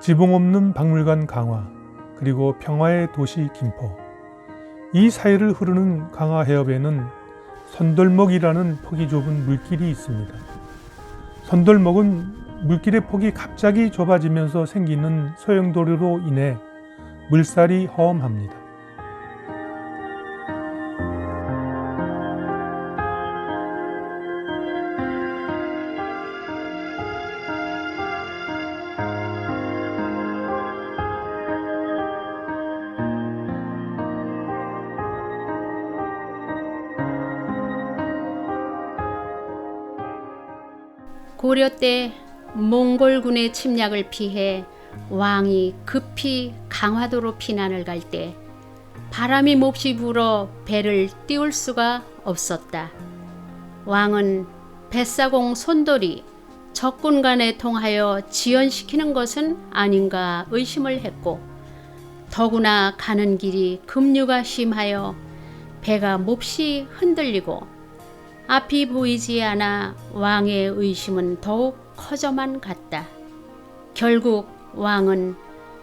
지붕 없는 박물관 강화, 그리고 평화의 도시 김포. 이 사이를 흐르는 강화 해협에는 선돌목이라는 폭이 좁은 물길이 있습니다. 선돌목은 물길의 폭이 갑자기 좁아지면서 생기는 소용도로로 인해 물살이 허험합니다. 고려 때 몽골군의 침략을 피해 왕이 급히 강화도로 피난을 갈 때 바람이 몹시 불어 배를 띄울 수가 없었다. 왕은 뱃사공 손돌이 적군 간에 통하여 지연시키는 것은 아닌가 의심을 했고 더구나 가는 길이 급류가 심하여 배가 몹시 흔들리고 앞이 보이지 않아 왕의 의심은 더욱 커져만 갔다. 결국 왕은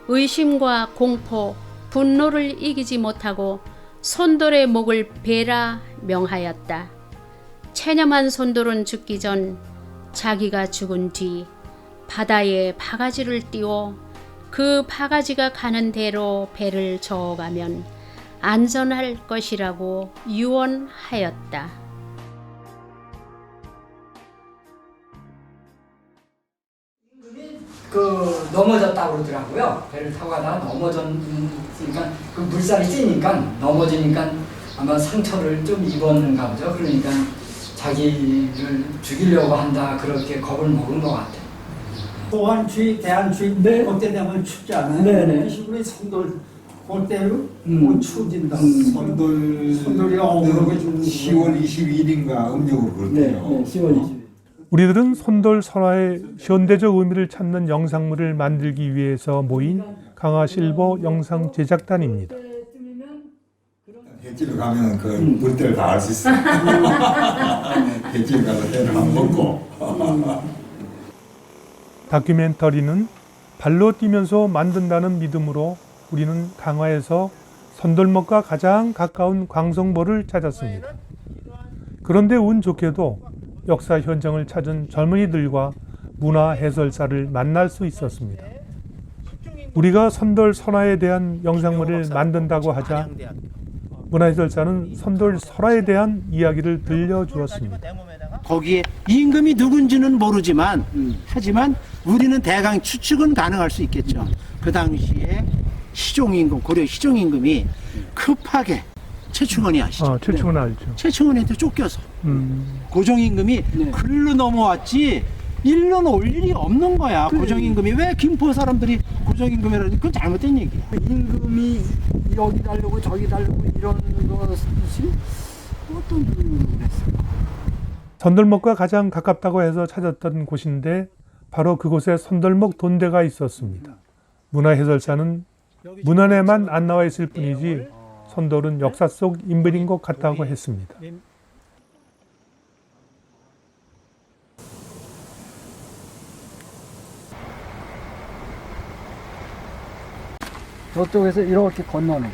의심과 공포, 분노를 이기지 못하고 손돌의 목을 베라 명하였다. 체념한 손돌은 죽기 전 자기가 죽은 뒤 바다에 바가지를 띄워 그 바가지가 가는 대로 배를 저어가면 안전할 것이라고 유언하였다. 그 넘어졌다고 그러더라고요. 배를 타고 가다가 넘어졌으니까 그 물살이 찌니까 넘어지니까 아마 상처를 좀 입었는가 보죠. 그러니까 자기를 죽이려고 한다 그렇게 겁을 먹은 것 같아요. 보안주의, 대한 주의 네. 그때 되면 춥지 않아요? 네네. 그 시골에 선돌 그때로 음. 뭐 추워진다. 선돌 선돌이 죽는 10월 22일인가 음력으로 네, 그렇대요. 네, 10월 20일. 우리들은 손돌 설화의 현대적 의미를 찾는 영상물을 만들기 위해서 모인 강화실버 영상 제작단입니다. 횟집에 가면 그 음. 물때를 다 알 수 있어. 횟집에 가서 회를 안 먹고. 다큐멘터리는 발로 뛰면서 만든다는 믿음으로 우리는 강화에서 선돌목과 가장 가까운 광성보를 찾았습니다. 그런데 운 좋게도 역사 현장을 찾은 젊은이들과 문화 해설사를 만날 수 있었습니다. 우리가 선돌 선화에 대한 영상물을 만든다고 하자 문화 해설사는 선돌 설화에 대한 이야기를 들려주었습니다. 거기에 임금이 누군지는 모르지만 하지만 우리는 대강 추측은 가능할 수 있겠죠. 그 당시에 시종 임금 고려 시종 임금이 급하게 최충원이 아시죠? 아, 최충은 알죠. 최충원한테 쫓겨서 음, 고종임금이 네. 글로 넘어왔지 일로는 올 일이 없는 거야. 고종임금이 왜 김포 사람들이 고종임금이라는 그건 잘못된 얘기야. 임금이 여기 달려고 저기 달려고 이런 것이 어떤 이유로 그랬을까? 선돌목과 가장 가깝다고 해서 찾았던 곳인데 바로 그곳에 선돌목 돈대가 있었습니다. 문화해설사는 문헌에만 안 나와 있을 뿐이지 선돌은 역사 속 인물인 것 같다고 했습니다. 저쪽에서 이렇게 건너는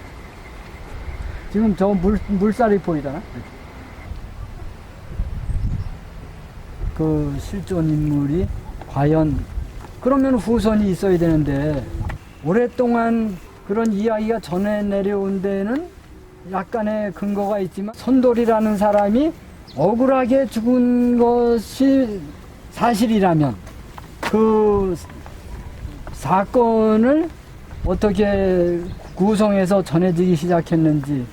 지금 저 물, 물살이 보이잖아 그 실존 인물이 과연 그러면 후손이 있어야 되는데 오랫동안 그런 이야기가 전해 내려온 데는 약간의 근거가 있지만 손돌이라는 사람이 억울하게 죽은 것이 사실이라면 그 사건을 어떻게 구성해서 전해지기 시작했는지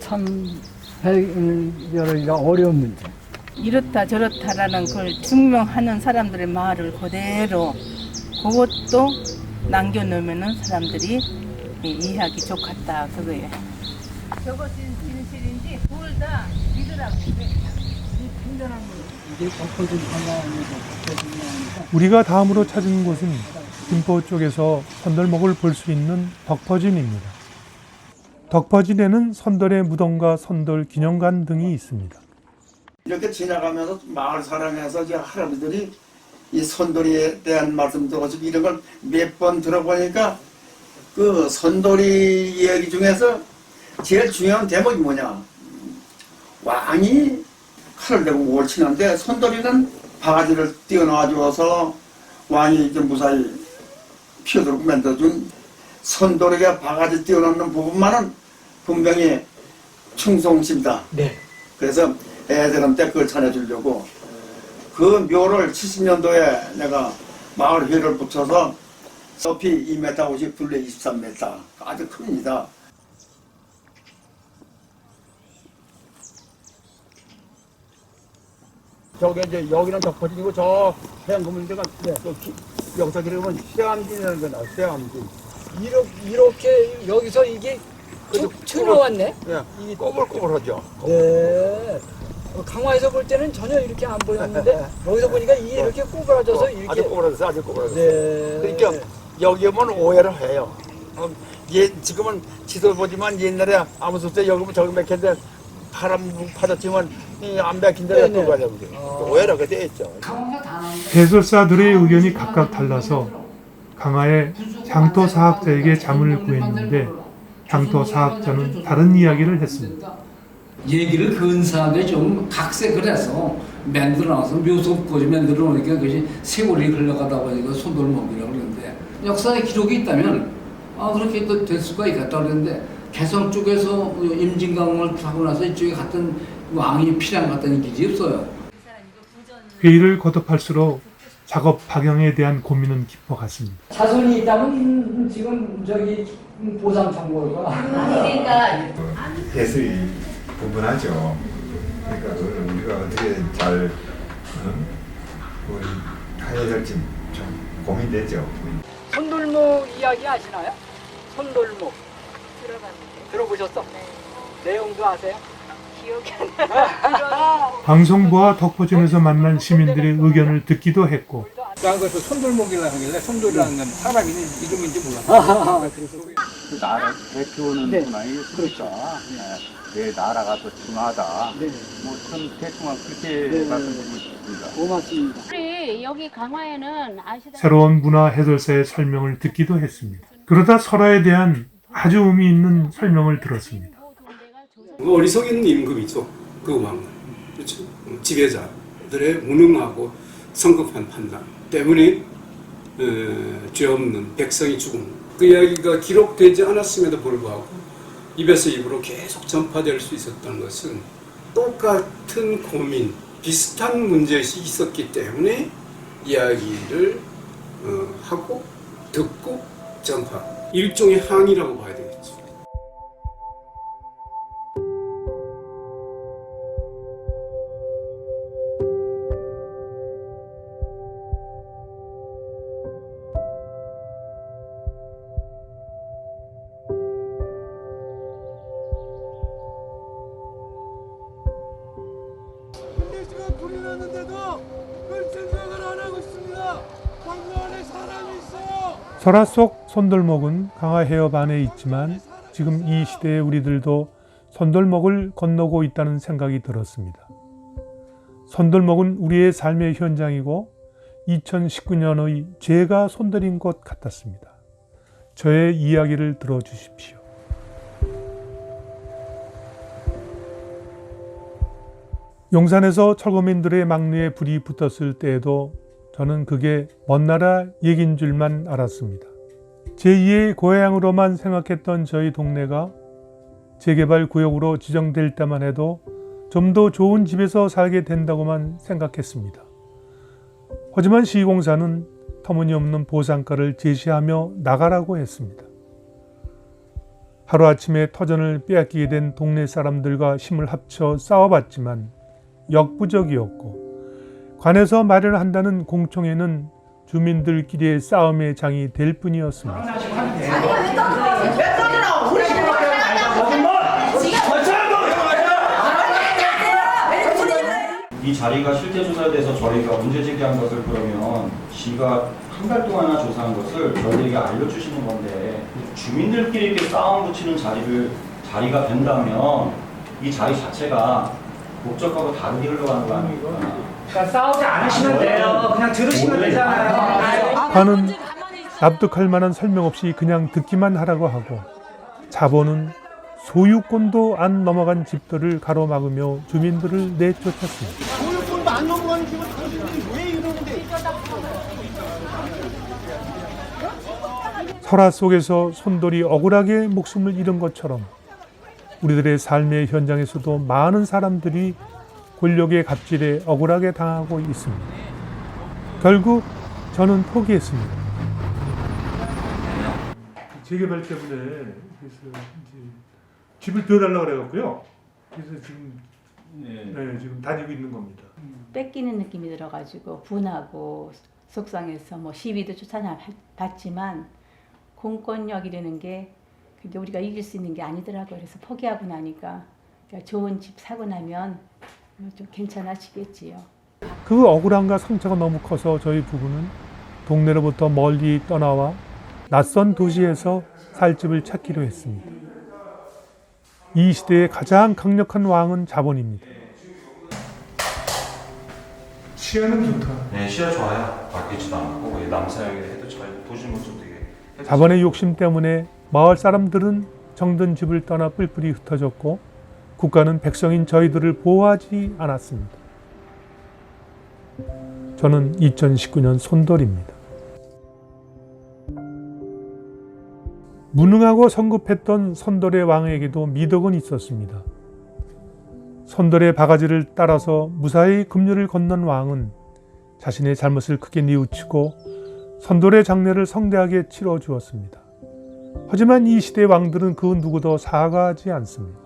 참 해결하기가 어려운 문제. 이렇다 저렇다라는 걸 증명하는 사람들의 말을 그대로 그것도 남겨놓으면은 사람들이 이- 이해하기 좋겠다 그거예요. 저것이 진실인지 둘 다 믿으라고 그래. 이게 우리가 다음으로 찾은 곳은 김포 쪽에서 선돌목을 볼 수 있는 덕퍼진입니다. 덕퍼진에는 선돌의 무덤과 선돌 기념관 등이 있습니다. 이렇게 지나가면서 마을 사람에서 이제 할아버지들이 이 선돌이에 대한 말씀도 그렇고 이런 걸 몇 번 들어보니까 그 선돌이 이야기 중에서 제일 중요한 대목이 뭐냐 왕이 칼을 대고 뭘 치는데 선돌이는 바가지를 띄어놔 주어서 왕이 이제 무사히 피어들고 만들어준 선돌이가 바가지 띄어놓는 부분만은 분명히 충성심이다. 네. 그래서 애들한테 그걸 전해주려고 그 묘를 70년도에 내가 마을 회를 붙여서 높이 2m 50, 둘레 23m 아주 큽니다. 저게 이제 여기는 덕포진이고 저또 기- 여기서 그러면 시암진이라는 게 나와 시암진 이렇게, 이렇게 여기서 이게 튀어나왔네. 예, 이 꼬불꼬불하죠 네. 어, 강화에서 볼 때는 전혀 이렇게 안 보였는데 여기서 보니까 이게 이렇게 꼬부라져서 아주 이렇게 꼬불어졌어 아주 꼬불어졌어 네. 그러니까 여기 오면 오해를 해요 어, 예, 지금은 지도 보지만 옛날에 아무 소때 여기 오면 저기 맥혔는데 바람 파졌지만 이안 맥힌 데가. 또 가자 그게 오해를 그때 했죠 해설사들의 의견이 각각 달라서 강하의 장터 사학자에게 자문을 구했는데 장터 사학자는 다른 이야기를 했습니다. 얘기를 근사하게 좀 각색을 해서 만들어 놔서 묘속까지 만들어 놓으니까 그것이 세월이 흘러가다 보니까 손돌먹이라고 그러는데 역사에 기록이 있다면 아 그렇게 또 될 수가 있겠다 그랬는데 개성 쪽에서 임진강을 타고 나서 이쪽에 갔던 왕이 피랑 갔다는 길이 없어요. 회의를 거듭할수록 작업 방향에 대한 고민은 깊어갔습니다. 자손이 있다면 지금 저기 보상 청구가 해설이 부분하죠. 그러니까 그걸 우리가 어떻게 잘 어? 우리 해야 될지 좀 고민되죠. 손돌목 이야기 아시나요? 손돌목 들어보셨어? 내용도 아세요? 방송부와 덕포진에서 만난 시민들의 의견을 듣기도 했고 난 그래서 손돌목이라 하길래 손돌이라는 건 사람 이름, 이름인지 몰랐어 그 나라 대표는 네. 많이 그렇죠. 내 나라가 더 중하다. 뭐좀 대충 그렇게 말씀드리고 싶습니다. 고맙습니다. 우리 여기 강화에는 아시다 새로운 문화 해설사의 설명을 듣기도 했습니다. 그러다 설화에 대한 아주 의미 있는 설명을 들었습니다. 어리석인 임금이죠. 그 왕은. 그렇죠. 지배자들의 무능하고 성급한 판단 때문에 에, 죄 없는 백성이 죽은 그 이야기가 기록되지 않았음에도 불구하고 입에서 입으로 계속 전파될 수 있었던 것은 똑같은 고민, 비슷한 문제의식이 있었기 때문에 이야기를 어, 하고 듣고 전파. 일종의 항이라고 봐야 되겠 설화 속 손돌목은 강화 해협 안에 있지만 지금 이 시대의 우리들도 손돌목을 건너고 있다는 생각이 들었습니다. 손돌목은 우리의 삶의 현장이고 2019년의 제가 손들인 곳 같았습니다. 저의 이야기를 들어주십시오. 용산에서 철거민들의 막내에 불이 붙었을 때에도 저는 그게 먼 나라 얘긴 줄만 알았습니다. 제2의 고향으로만 생각했던 저희 동네가 재개발 구역으로 지정될 때만 해도 좀 더 좋은 집에서 살게 된다고만 생각했습니다. 하지만 시공사는 터무니없는 보상가를 제시하며 나가라고 했습니다. 하루아침에 터전을 빼앗기게 된 동네 사람들과 힘을 합쳐 싸워봤지만 역부족이었고 관에서 마련한다는 공청회는 주민들끼리의 싸움의 장이 될 뿐이었습니다. 이 자리가 실제 조사돼서 저희가 문제 제기한 것을 그러면 시가 한 달 동안이나 조사한 것을 저희에게 알려주시는 건데 주민들끼리 이렇게 싸움 붙이는 자리를 자리가 된다면 이 자리 자체가 목적하고 다르게 흘러가는 거 아닙니까? 싸우지 않으시면 돼요. 그냥 들으시면 되잖아요. 관은 납득할 만한 설명 없이 그냥 듣기만 하라고 하고 자본은 소유권도 안 넘어간 집들을 가로막으며 주민들을 내쫓았습니다. 소유권도 안 넘어가는 집은 당신들이 왜 이러는데? 설화 속에서 손돌이 억울하게 목숨을 잃은 것처럼 우리들의 삶의 현장에서도 많은 사람들이 권력의 갑질에 억울하게 당하고 있습니다. 결국 저는 포기했습니다. 재개발 때문에 그래서 이제 집을 비워달라고 그래갖고요. 그래서 지금 네, 지금 다니고 있는 겁니다. 뺏기는 느낌이 들어가지고 분하고 속상해서 뭐 시위도 쫓아봤지만 공권력이라는 게 근데 우리가 이길 수 있는 게 아니더라고요. 그래서 포기하고 나니까 그러니까 좋은 집 사고 나면 좀 괜찮아지겠지요. 그 억울함과 상처가 너무 커서 저희 부부는 동네로부터 멀리 떠나와 낯선 도시에서 살 집을 찾기로 했습니다. 이 시대의 가장 강력한 왕은 자본입니다. 시야는 좋다. 네, 시야 좋아요. 바뀌지도 않고 남사역에 해도 잘 보시는 것도 되게 자본의 욕심 때문에 마을 사람들은 정든 집을 떠나 뿔뿔이 흩어졌고 국가는 백성인 저희들을 보호하지 않았습니다. 저는 2019년 손돌입니다. 무능하고 성급했던 선돌의 왕에게도 미덕은 있었습니다. 선돌의 바가지를 따라서 무사히 급류를 건넌 왕은 자신의 잘못을 크게 뉘우치고 선돌의 장례를 성대하게 치러 주었습니다. 하지만 이 시대 왕들은 그 누구도 사과하지 않습니다.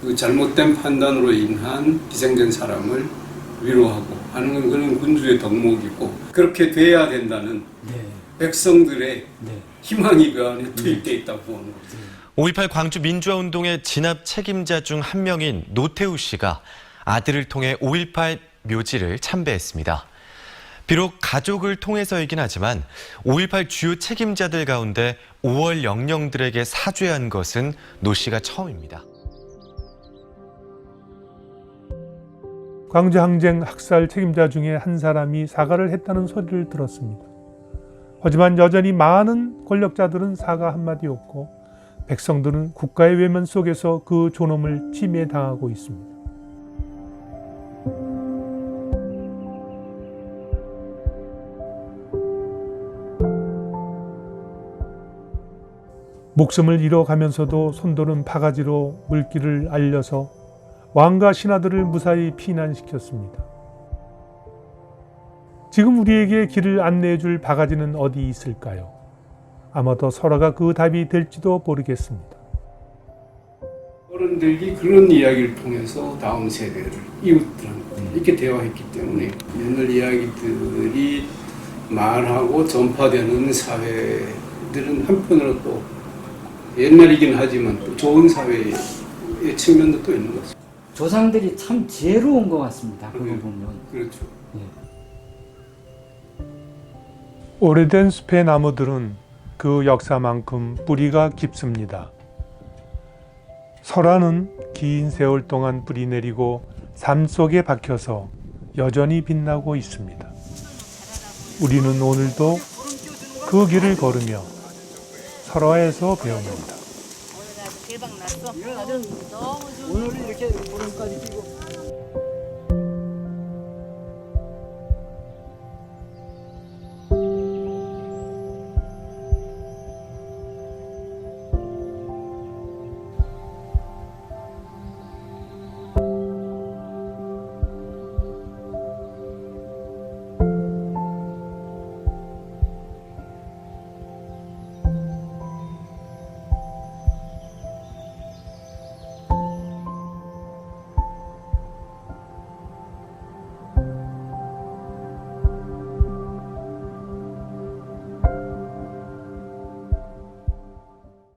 그 잘못된 판단으로 인한 희생된 사람을 위로하고 하는 건 그런 군주의 덕목이고 그렇게 돼야 된다는 백성들의 희망이 그 안에 투입되어 있다고 보는 거죠. 5.18 광주 민주화 운동의 진압 책임자 중 한 명인 노태우 씨가 아들을 통해 5.18 묘지를 참배했습니다. 비록 가족을 통해서이긴 하지만 5.18 주요 책임자들 가운데 5월 영령들에게 사죄한 것은 노 씨가 처음입니다. 광주 항쟁 학살 책임자 중에 한 사람이 사과를 했다는 소리를 들었습니다. 하지만 여전히 많은 권력자들은 사과 한마디 없고 백성들은 국가의 외면 속에서 그 존엄을 침해당하고 있습니다. 목숨을 잃어가면서도 손돌은 바가지로 물길을 알려서 왕과 신하들을 무사히 피난시켰습니다. 지금 우리에게 길을 안내해 줄 바가지는 어디 있을까요? 아마도 설화가 그 답이 될지도 모르겠습니다. 어른들이 그런 이야기를 통해서 다음 세대를 이웃들한테 이렇게 대화했기 때문에 옛날 이야기들이 말하고 전파되는 사회들은 한편으로 또 옛날이긴 하지만 또 좋은 사회의 측면도 또 있는 것 같습니다. 조상들이 참 지혜로운 것 같습니다. 그거 네. 보면. 그렇죠. 오래된 숲의 나무들은 그 역사만큼 뿌리가 깊습니다. 설화는 긴 세월 동안 뿌리 내리고 삶 속에 박혀서 여전히 빛나고 있습니다. 우리는 오늘도 그 길을 걸으며 설화에서 배웁니다. 대박 났어. 오늘 이렇게 보름까지 뛰고